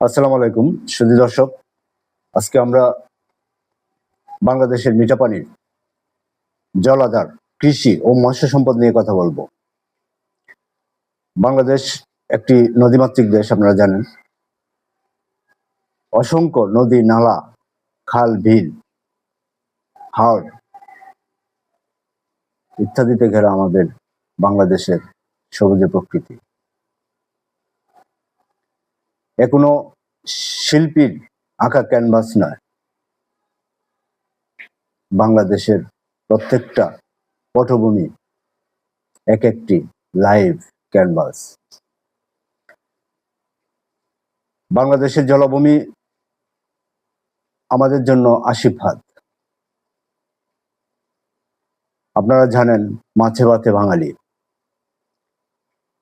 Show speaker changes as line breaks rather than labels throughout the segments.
আসসালামু আলাইকুম, সুধী দর্শক। আজকে আমরা বাংলাদেশের মিঠা মিঠাপানির জলাধার, কৃষি ও মৎস্য সম্পদ নিয়ে কথা বলব। বাংলাদেশ একটি নদীমাতৃক দেশ, আপনারা জানেন। অসংখ্য নদী, নালা, খাল, বিল হাওড় ইত্যাদিতে ঘেরা আমাদের বাংলাদেশের সবুজে প্রকৃতি। এ কোনো শিল্পীর আঁকা ক্যানভাস নয়। বাংলাদেশের প্রত্যেকটা পটভূমি এক একটি লাইভ ক্যানভাস বাংলাদেশের জলভূমি আমাদের জন্য আশীর্বাদ। আপনারা জানেন মাছে ভাতে বাঙালি।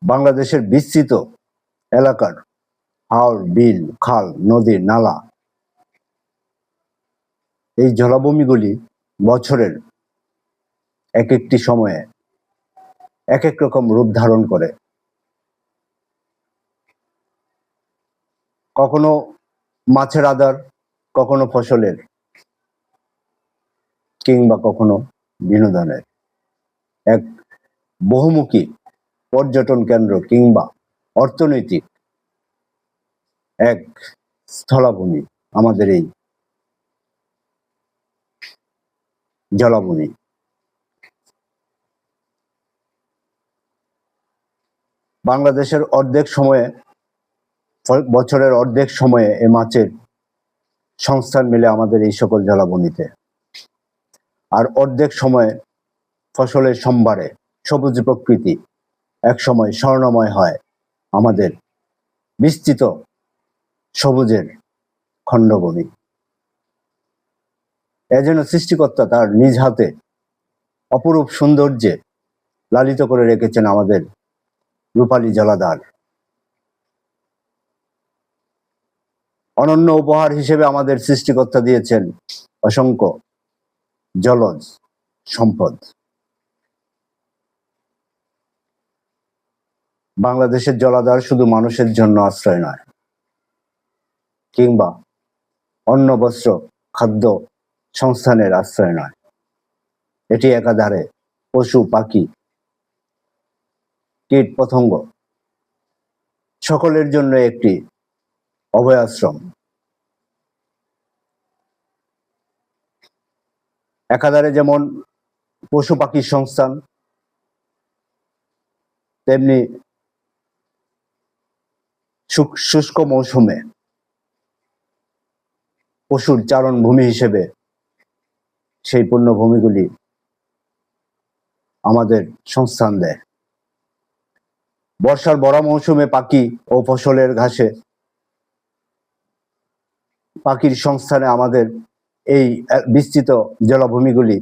বাংলাদেশের বিস্তৃত এলাকার হাওর, বিল, খাল, নদী, নালা। এই জলাভূমিগুলি বছরের এক একটি সময়ে এক এক রকম রূপ ধারণ করে। কখনো মাছের আদার, কখনো ফসলের, কিংবা কখনো বিনোদনের। এক বহুমুখী পর্যটন কেন্দ্র কিংবা অর্থনৈতিক এক স্থলাভূমি আমাদের এই জলাভূমি বাংলাদেশের অর্ধেক সময়ে, বছরের অর্ধেক সময়ে এ মাছের সংস্থান মিলে আমাদের এই সকল জলাভূমিতে আর অর্ধেক সময়ে ফসলের সম্ভারে সবুজ প্রকৃতি এক সময় স্বর্ণময় হয়। আমাদের বিস্তৃত সবুজের খণ্ডভূমি। যেন সৃষ্টিকর্তা তার নিজ হাতে অপরূপ সৌন্দর্যে লালিত করে রেখেছেন আমাদের রূপালী জলাধার। অনন্য উপহার হিসেবে আমাদের সৃষ্টিকর্তা দিয়েছেন অসংখ্য জলজ সম্পদ। বাংলাদেশের জলাধার শুধু মানুষের জন্য আশ্রয় নয় কিংবা অন্ন বস্ত্র, খাদ্য সংস্থানের আশ্রয় নয়। এটি একাধারে পশু, পাখি, কীট পতঙ্গ সকলের জন্য একটি অভয়াশ্রম। একাধারে যেমন পশু পাখির সংস্থান, তেমনি শুষ্ক মৌসুমে পশুর চারণ ভূমি হিসেবে সেই পূর্ণভূমিগুলি আমাদের সংস্থান দেয়। বর্ষার বড় মৌসুমে পাখি ও ফসলের ঘাসে পাখির সংস্থানে আমাদের এই বিস্তৃত জলাভূমিগুলি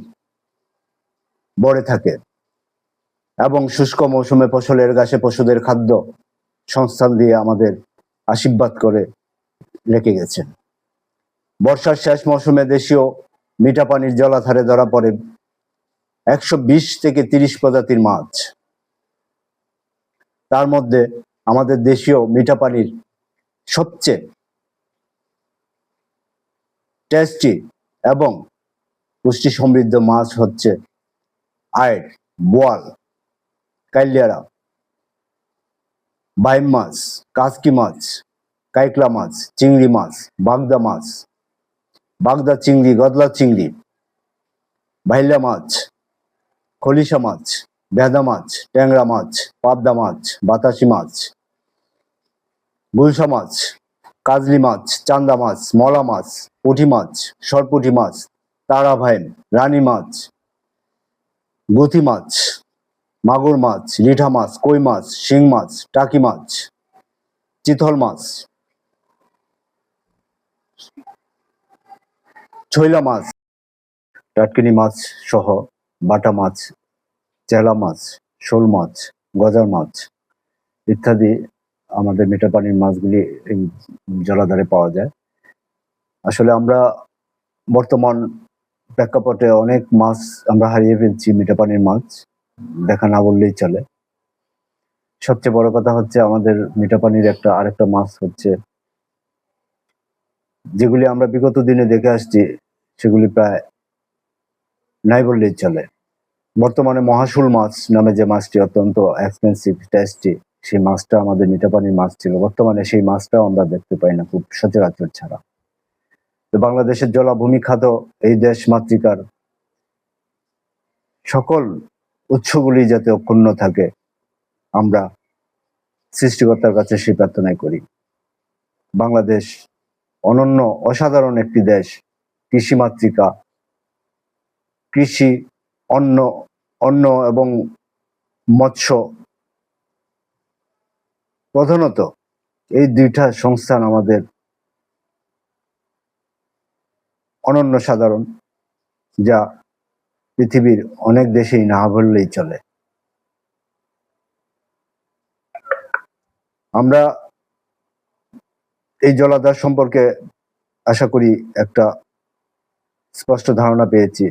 বড়ে থাকে এবং শুষ্ক মৌসুমে ফসলের ঘাসে পশুদের খাদ্য সংস্থান দিয়ে আমাদের আশীর্বাদ করে রেখে গেছেন বর্ষার শেষ মৌসুমে দেশীয় মিঠা পানির জলাধারে ধরা পড়ে একশো বিশ থেকে তিরিশ প্রজাতির মাছ। তার মধ্যে আমাদের দেশীয় মিঠা পানির সবচেয়ে টেস্টি এবং পুষ্টি সমৃদ্ধ মাছ হচ্ছে আয়ের বোয়াল কাইলিয়ারা বাইম মাছ, কাসকি মাছ, কাইকলা মাছ, চিংড়ি মাছ, বাগদা মাছ বাগদা চিংড়ি, গদলা চিংড়ি ভাইলা মাছ, খলিশা মাছ, ভেদা মাছ, ট্যাংরা মাছ, পাবদা মাছ, বাতাসি মাছ গুলশা মাছ, কাজলি মাছ, চান্দা মাছ, মলা মাছ, পুঁটি মাছ, সরপুঁটি মাছ, তারা ভাইন, রানী মাছ গুথি মাছ, মাগুর মাছ রিঠা মাছ, কই মাছ, শিং মাছ, টাকি মাছ, চিতল মাছ ছইলা মাছ, টাটকিনি মাছ সহ বাটা মাছ, চেলা মাছ, শোল মাছ, গজার মাছ ইত্যাদি আমাদের মিঠা পানির মাছগুলি এই জলাধারে পাওয়া যায়। আসলে আমরা বর্তমান প্রেক্ষাপটে অনেক মাছ আমরা হারিয়ে ফেলছি মিঠা পানির মাছ, দেখা না বললেই চলে। সবচেয়ে বড় কথা হচ্ছে আমাদের মিঠা পানির একটা আরেকটা মাছ হচ্ছে, যেগুলি আমরা বিগত দিনে দেখে আসছি সেগুলি প্রায় নাই বললেই চলে। বর্তমানে মহাশুল মাছ নামে যে মাছটি অত্যন্ত এক্সপেন্সিভ টেস্টি সেই মাছটা আমাদের মিঠাপানির মাছ ছিল। বর্তমানে সেই মাছটাও আমরা দেখতে পাই না খুব সচরাচর ছাড়া। তো বাংলাদেশের জলাভূমি খাত এই দেশ মাতৃকার সকল উৎসগুলি যাতে অক্ষুণ্ণ থাকে, আমরা সৃষ্টিকর্তার কাছে সেই প্রার্থনাই করি। বাংলাদেশ অনন্য, অসাধারণ একটি দেশ। কৃষি মাতৃকা, কৃষি অন্ন অন্ন এবং মৎস্য প্রধানত এই দুইটা সংস্থান আমাদের অনন্য সাধারণ, যা পৃথিবীর অনেক দেশেই না বললেই চলে। আমরা এই জলাধার সম্পর্কে আশা করি একটা স্পষ্ট ধারণা পেয়েছি।